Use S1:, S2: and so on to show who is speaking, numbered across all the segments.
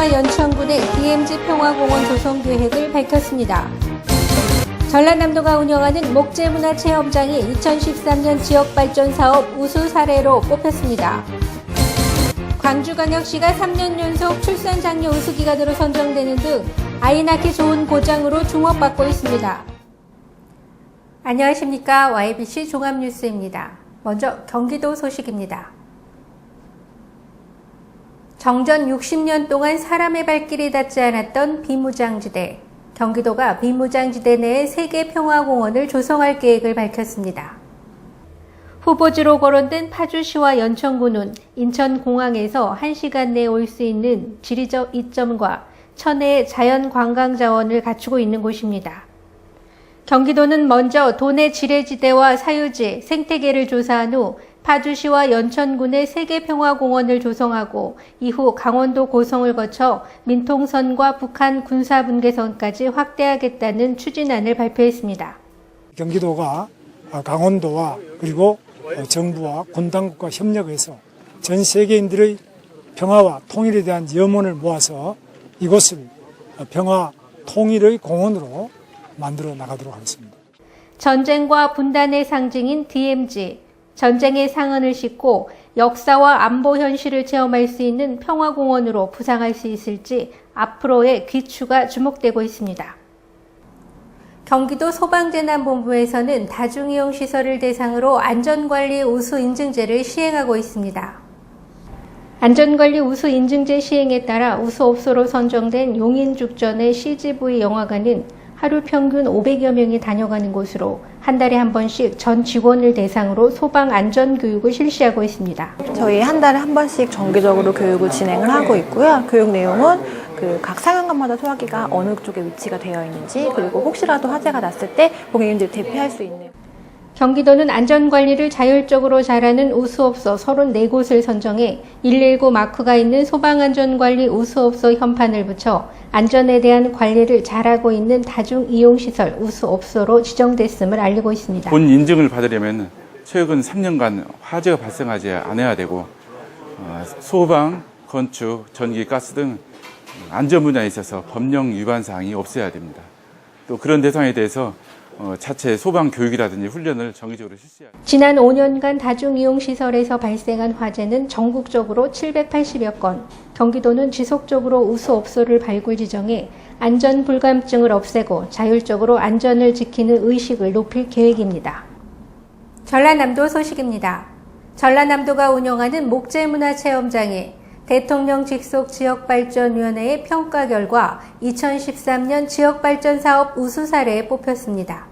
S1: 파주시와 연천군의 DMZ 평화공원 조성 계획을 밝혔습니다. 전라남도가 운영하는 목재문화체험장이 2013년 지역발전 사업 우수 사례로 뽑혔습니다. 광주광역시가 3년 연속 출산 장려 우수 기관으로 선정되는 등 아이 낳기 좋은 고장으로 주목받고 있습니다. 안녕하십니까 YBC 종합뉴스입니다. 먼저 경기도 소식입니다. 정전 60년 동안 사람의 발길이 닿지 않았던 비무장지대. 경기도가 비무장지대 내에 세계 평화공원을 조성할 계획을 밝혔습니다. 후보지로 거론된 파주시와 연천군은 인천공항에서 1시간 내에 올 수 있는 지리적 이점과 천혜의 자연 관광 자원을 갖추고 있는 곳입니다. 경기도는 먼저 도내 지뢰지대와 사유지, 생태계를 조사한 후 파주시와 연천군의 세계평화공원을 조성하고 이후 강원도 고성을 거쳐 민통선과 북한 군사분계선까지 확대하겠다는 추진안을 발표했습니다.
S2: 경기도가 강원도와 그리고 정부와 군 당국과 협력해서 전 세계인들의 평화와 통일에 대한 염원을 모아서 이곳을 평화 통일의 공원으로 만들어 나가도록 하겠습니다.
S1: 전쟁과 분단의 상징인 DMZ, 전쟁의 상흔을 싣고 역사와 안보 현실을 체험할 수 있는 평화공원으로 부상할 수 있을지 앞으로의 귀추가 주목되고 있습니다. 경기도 소방재난본부에서는 다중이용 시설을 대상으로 안전관리 우수 인증제를 시행하고 있습니다. 안전관리 우수 인증제 시행에 따라 우수업소로 선정된 용인죽전의 CGV 영화관은 하루 평균 500여 명이 다녀가는 곳으로 한 달에 한 번씩 전 직원을 대상으로 소방 안전 교육을 실시하고 있습니다.
S3: 저희 한 달에 한 번씩 정기적으로 교육을 진행을 하고 있고요. 교육 내용은 그각 상영관마다 소화기가 어느 쪽에 위치가 되어 있는지 그리고 혹시라도 화재가 났을 때 고객님들이 대피할 수 있는
S1: 경기도는 안전관리를 자율적으로 잘하는 우수업소 34곳을 선정해 119 마크가 있는 소방안전관리 우수업소 현판을 붙여 안전에 대한 관리를 잘하고 있는 다중이용시설 우수업소로 지정됐음을 알리고 있습니다.
S4: 본 인증을 받으려면 최근 3년간 화재가 발생하지 않아야 되고 어, 소방, 건축, 전기, 가스 등 안전 분야에 있어서 법령 위반 사항이 없어야 됩니다. 또 그런 대상에 대해서 어, 차체 소방 교육이라든지 훈련을 정기적으로 됩니다.
S1: 지난 5년간 다중이용시설에서 발생한 화재는 전국적으로 780여 건, 경기도는 지속적으로 우수업소를 발굴 지정해 안전 불감증을 없애고 자율적으로 안전을 지키는 의식을 높일 계획입니다. 전라남도 소식입니다. 전라남도가 운영하는 목재문화체험장에 대통령 직속 지역발전위원회의 평가 결과 2013년 지역발전사업 우수 사례에 뽑혔습니다.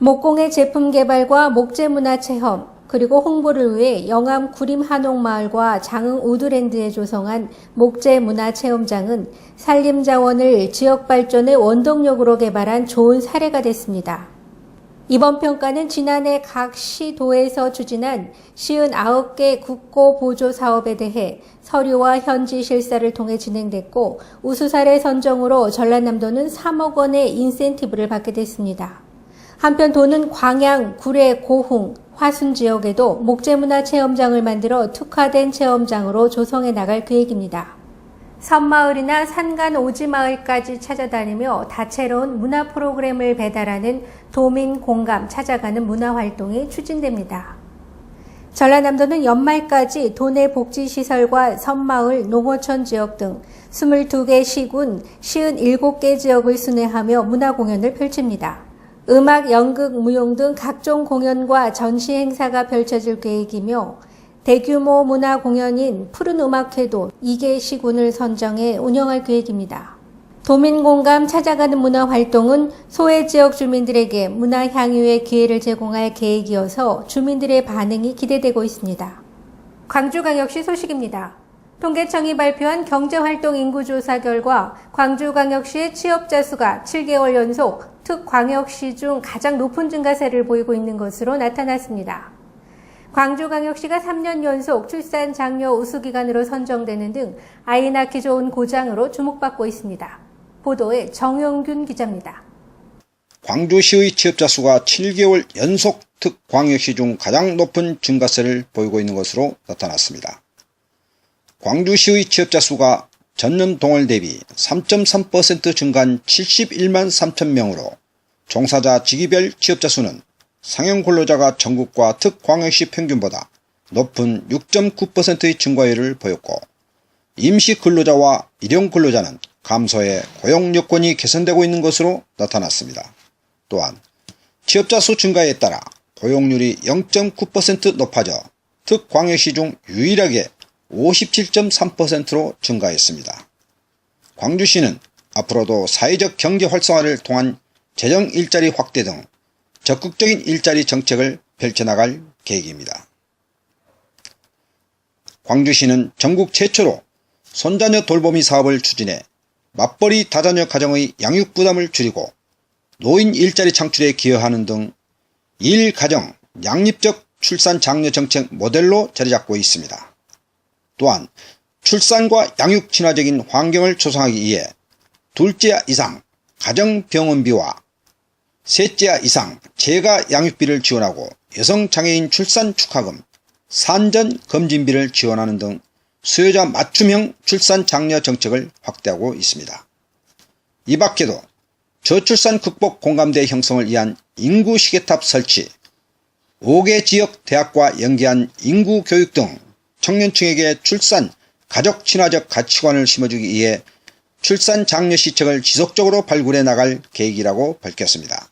S1: 목공의 제품 개발과 목재 문화 체험, 그리고 홍보를 위해 영암 구림 한옥마을과 장흥 우드랜드에 조성한 목재 문화 체험장은 산림 자원을 지역 발전의 원동력으로 개발한 좋은 사례가 됐습니다. 이번 평가는 지난해 각 시도에서 추진한 59개 국고 보조 사업에 대해 서류와 현지 실사를 통해 진행됐고 우수 사례 선정으로 전라남도는 3억 원의 인센티브를 받게 됐습니다. 한편 도는 광양, 구례, 고흥, 화순 지역에도 목재문화 체험장을 만들어 특화된 체험장으로 조성해 나갈 계획입니다. 섬마을이나 산간 오지마을까지 찾아다니며 다채로운 문화 프로그램을 배달하는 도민 공감 찾아가는 문화 활동이 추진됩니다. 전라남도는 연말까지 도내 복지시설과 섬마을, 농어촌 지역 등 22개 시군, 57개 지역을 순회하며 문화 공연을 펼칩니다. 음악, 연극, 무용 등 각종 공연과 전시 행사가 펼쳐질 계획이며 대규모 문화 공연인 푸른 음악회도 2개 시군을 선정해 운영할 계획입니다. 도민 공감 찾아가는 문화 활동은 소외 지역 주민들에게 문화 향유의 기회를 제공할 계획이어서 주민들의 반응이 기대되고 있습니다. 광주광역시 소식입니다. 통계청이 발표한 경제활동 인구조사 결과 광주광역시의 취업자 수가 7개월 연속 특광역시 중 가장 높은 증가세를 보이고 있는 것으로 나타났습니다. 광주광역시가 3년 연속 출산 장려 우수기관으로 선정되는 등 아이 낳기 좋은 고장으로 주목받고 있습니다. 보도에 정영균 기자입니다.
S5: 광주시의 취업자 수가 7개월 연속 특광역시 중 가장 높은 증가세를 보이고 있는 것으로 나타났습니다. 광주시의 취업자 수가 전년 동월 대비 3.3% 증가한 71만 3천 명으로 종사자 직위별 취업자 수는 상형 근로자가 전국과 특광역시 평균보다 높은 6.9%의 증가율을 보였고 임시 근로자와 일용 근로자는 감소해 고용 여건이 개선되고 있는 것으로 나타났습니다. 또한 취업자 수 증가에 따라 고용률이 0.9% 높아져 특광역시 중 유일하게 57.3%로 증가했습니다. 광주시는 앞으로도 사회적 경제 활성화를 통한 재정 일자리 확대 등 적극적인 일자리 정책을 펼쳐나갈 계획입니다. 광주시는 전국 최초로 손자녀 돌보미 사업을 추진해 맞벌이 다자녀 가정의 양육 부담을 줄이고 노인 일자리 창출에 기여하는 등 일가정 양립적 출산 장려 정책 모델로 자리 잡고 있습니다. 또한 출산과 양육 친화적인 환경을 조성하기 위해 둘째 이상 가정병원비와 셋째 이상 재가 양육비를 지원하고 여성장애인 출산 축하금, 산전 검진비를 지원하는 등 수요자 맞춤형 출산 장려 정책을 확대하고 있습니다. 이 밖에도 저출산 극복 공감대 형성을 위한 인구 시계탑 설치, 5개 지역 대학과 연계한 인구 교육 등 청년층에게 출산, 가족 친화적 가치관을 심어주기 위해 출산 장려 시책을 지속적으로 발굴해 나갈 계획이라고 밝혔습니다.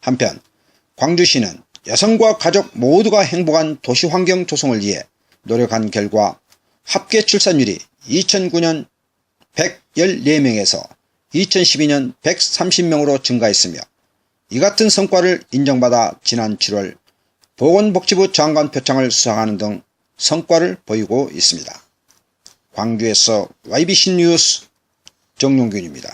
S5: 한편 광주시는 여성과 가족 모두가 행복한 도시 환경 조성을 위해 노력한 결과 합계 출산율이 2009년 114명에서 2012년 130명으로 증가했으며 이 같은 성과를 인정받아 지난 7월 보건복지부 장관 표창을 수상하는 등 성과를 보이고 있습니다. 광주에서 YBC 뉴스 정용균입니다.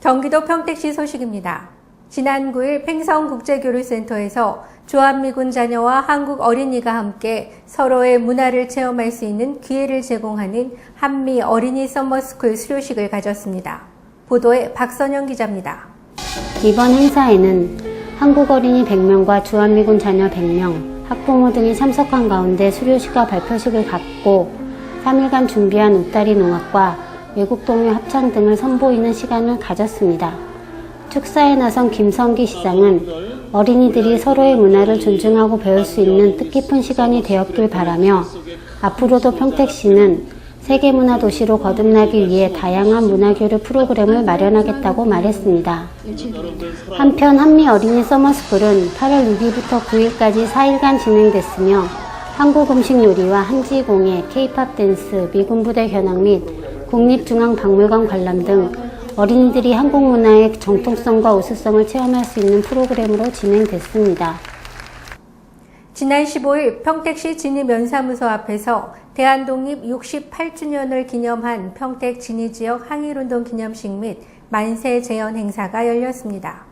S1: 경기도 평택시 소식입니다. 지난 9일 팽성국제교류센터에서 주한미군 자녀와 한국 어린이가 함께 서로의 문화를 체험할 수 있는 기회를 제공하는 한미 어린이 서머스쿨 수료식을 가졌습니다. 보도에 박선영 기자입니다.
S6: 이번 행사에는 한국 어린이 100명과 주한미군 자녀 100명, 학부모 등이 참석한 가운데 수료식과 발표식을 갖고 3일간 준비한 웃다리 농악과 외국 동요 합창 등을 선보이는 시간을 가졌습니다. 축사에 나선 김성기 시장은 어린이들이 서로의 문화를 존중하고 배울 수 있는 뜻깊은 시간이 되었길 바라며 앞으로도 평택시는 세계문화 도시로 거듭나기 위해 다양한 문화교류 프로그램을 마련하겠다고 말했습니다. 한편 한미 어린이 서머스쿨은 8월 6일부터 9일까지 4일간 진행됐으며 한국 음식 요리와 한지공예, 케이팝 댄스, 미군 부대 현황 및 국립중앙박물관 관람 등 어린이들이 한국 문화의 정통성과 우수성을 체험할 수 있는 프로그램으로 진행됐습니다.
S1: 지난 15일 평택시 진위면사무소 앞에서 대한독립 68주년을 기념한 평택 진위 지역 항일운동 기념식 및 만세 재연 행사가 열렸습니다.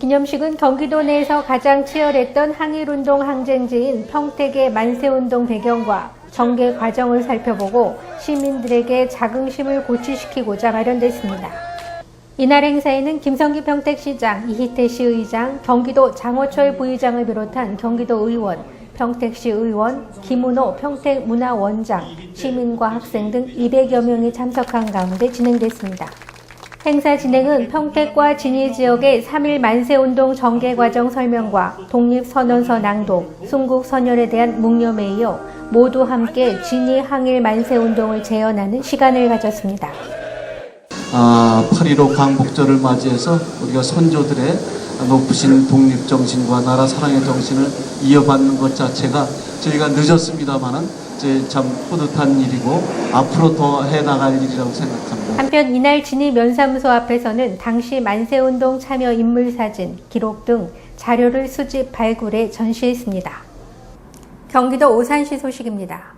S1: 기념식은 경기도 내에서 가장 치열했던 항일운동 항쟁지인 평택의 만세운동 배경과 전개 과정을 살펴보고 시민들에게 자긍심을 고취시키고자 마련됐습니다. 이날 행사에는 김성기 평택시장, 이희태 시의장, 경기도 장호철 부의장을 비롯한 경기도 의원, 평택시 의원, 김은호 평택문화원장, 시민과 학생 등 200여 명이 참석한 가운데 진행됐습니다. 행사 진행은 평택과 진위 지역의 3일 만세운동 전개 과정 설명과 독립선언서 낭독, 순국 선열에 대한 묵념에 이어 모두 함께 진위 항일 만세운동을 재현하는 시간을 가졌습니다.
S7: 아, 8.15 광복절을 맞이해서 우리가 선조들의 높으신 독립정신과 나라 사랑의 정신을 이어받는 것 자체가 저희가 늦었습니다만은 참 뿌듯한 일이고 앞으로 더 해나갈 일이라고 생각합니다.
S1: 한편 이날 진위 면사무소 앞에서는 당시 만세운동 참여 인물 사진, 기록 등 자료를 수집 발굴해 전시했습니다. 경기도 오산시 소식입니다.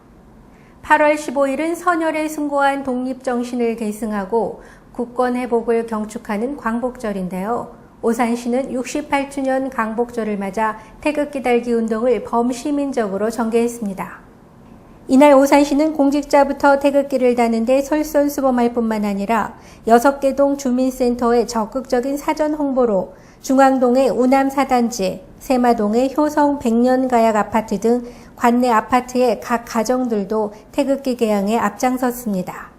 S1: 8월 15일은 선열에 승고한 독립정신을 계승하고 국권 회복을 경축하는 광복절인데요. 오산시는 68주년 광복절을 맞아 태극기 달기 운동을 범시민적으로 전개했습니다. 이날 오산시는 공직자부터 태극기를 다는데 솔선수범할 뿐만 아니라 6개 동 주민센터의 적극적인 사전 홍보로 중앙동의 우남 4단지, 세마동의 효성 백년가약 아파트 등 관내 아파트의 각 가정들도 태극기 개양에 앞장섰습니다.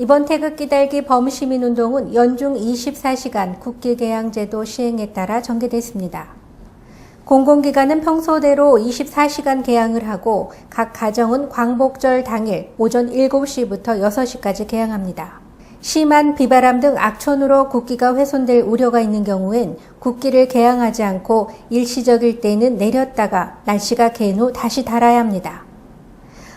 S1: 이번 태극기 달기 범시민운동은 연중 24시간 국기 개양 제도 시행에 따라 전개됐습니다. 공공기관은 평소대로 24시간 개양을 하고 각 가정은 광복절 당일 오전 7시부터 6시까지 개양합니다. 심한 비바람 등 악천후로 국기가 훼손될 우려가 있는 경우엔 국기를 개양하지 않고 일시적일 때는 내렸다가 날씨가 개인 후 다시 달아야 합니다.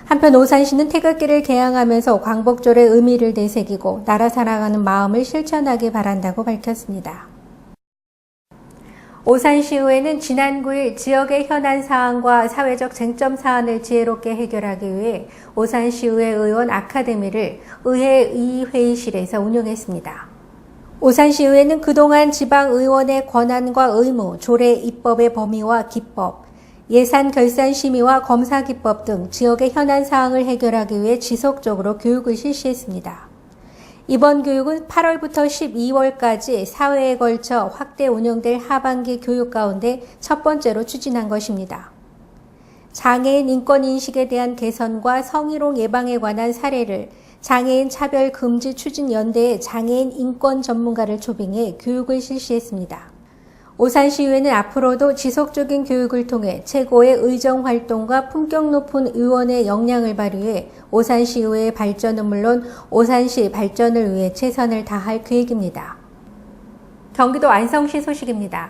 S1: 한편 오산시는 태극기를 개양하면서 광복절의 의미를 되새기고 나라 사랑하는 마음을 실천하기 바란다고 밝혔습니다. 오산시의회는 지난 9일 지역의 현안 사항과 사회적 쟁점 사안을 지혜롭게 해결하기 위해 오산시의회 의원 아카데미를 의회 이회의실에서 운영했습니다. 오산시의회는 그동안 지방의원의 권한과 의무, 조례 입법의 범위와 기법, 예산 결산 심의와 검사 기법 등 지역의 현안 사항을 해결하기 위해 지속적으로 교육을 실시했습니다. 이번 교육은 8월부터 12월까지 사회에 걸쳐 확대 운영될 하반기 교육 가운데 첫 번째로 추진한 것입니다. 장애인 인권 인식에 대한 개선과 성희롱 예방에 관한 사례를 장애인 차별 금지 추진 연대의 장애인 인권 전문가를 초빙해 교육을 실시했습니다. 오산시의회는 앞으로도 지속적인 교육을 통해 최고의 의정 활동과 품격 높은 의원의 역량을 발휘해 오산시의회의 발전은 물론 오산시 발전을 위해 최선을 다할 계획입니다. 경기도 안성시 소식입니다.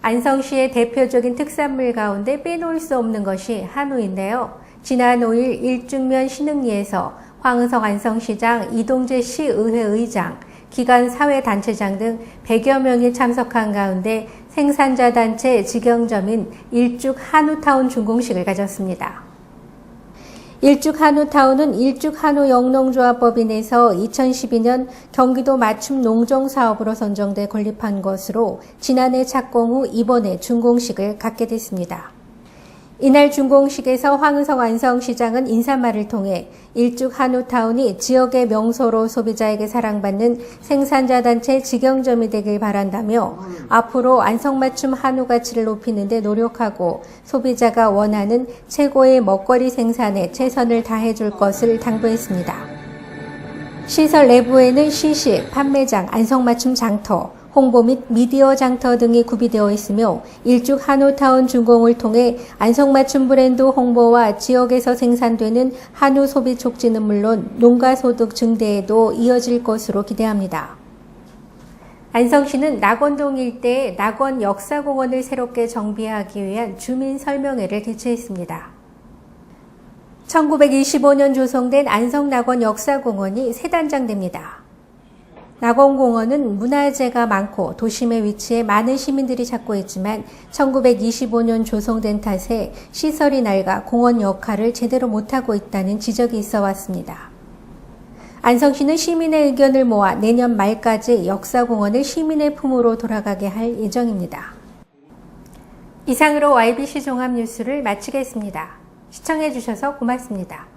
S1: 안성시의 대표적인 특산물 가운데 빼놓을 수 없는 것이 한우인데요. 지난 5일 일중면 신흥리에서 황은석 안성시장, 이동재 시의회 의장, 기관 사회단체장 등 100여 명이 참석한 가운데 생산자 단체 직영점인 일죽 한우타운 준공식을 가졌습니다. 일죽 한우타운은 일죽 한우 영농조합법인에서 2012년 경기도 맞춤 농정 사업으로 선정돼 건립한 것으로 지난해 착공 후 이번에 준공식을 갖게 됐습니다. 이날 준공식에서 황은석 안성시장은 인사말을 통해 일죽 한우타운이 지역의 명소로 소비자에게 사랑받는 생산자 단체 직영점이 되길 바란다며 앞으로 안성맞춤 한우 가치를 높이는 데 노력하고 소비자가 원하는 최고의 먹거리 생산에 최선을 다해줄 것을 당부했습니다. 시설 내부에는 시식, 판매장, 안성맞춤 장터, 홍보 및 미디어 장터 등이 구비되어 있으며 일죽 한우타운 준공을 통해 안성맞춤 브랜드 홍보와 지역에서 생산되는 한우 소비 촉진은 물론 농가 소득 증대에도 이어질 것으로 기대합니다. 안성시는 낙원동 일대에 낙원 역사공원을 새롭게 정비하기 위한 주민 설명회를 개최했습니다. 1925년 조성된 안성낙원 역사공원이 새 단장됩니다. 낙원공원은 문화재가 많고 도심에 위치해 많은 시민들이 찾고 있지만 1925년 조성된 탓에 시설이 낡아 공원 역할을 제대로 못하고 있다는 지적이 있어 왔습니다. 안성시는 시민의 의견을 모아 내년 말까지 역사공원을 시민의 품으로 돌아가게 할 예정입니다. 이상으로 YBC 종합뉴스를 마치겠습니다. 시청해주셔서 고맙습니다.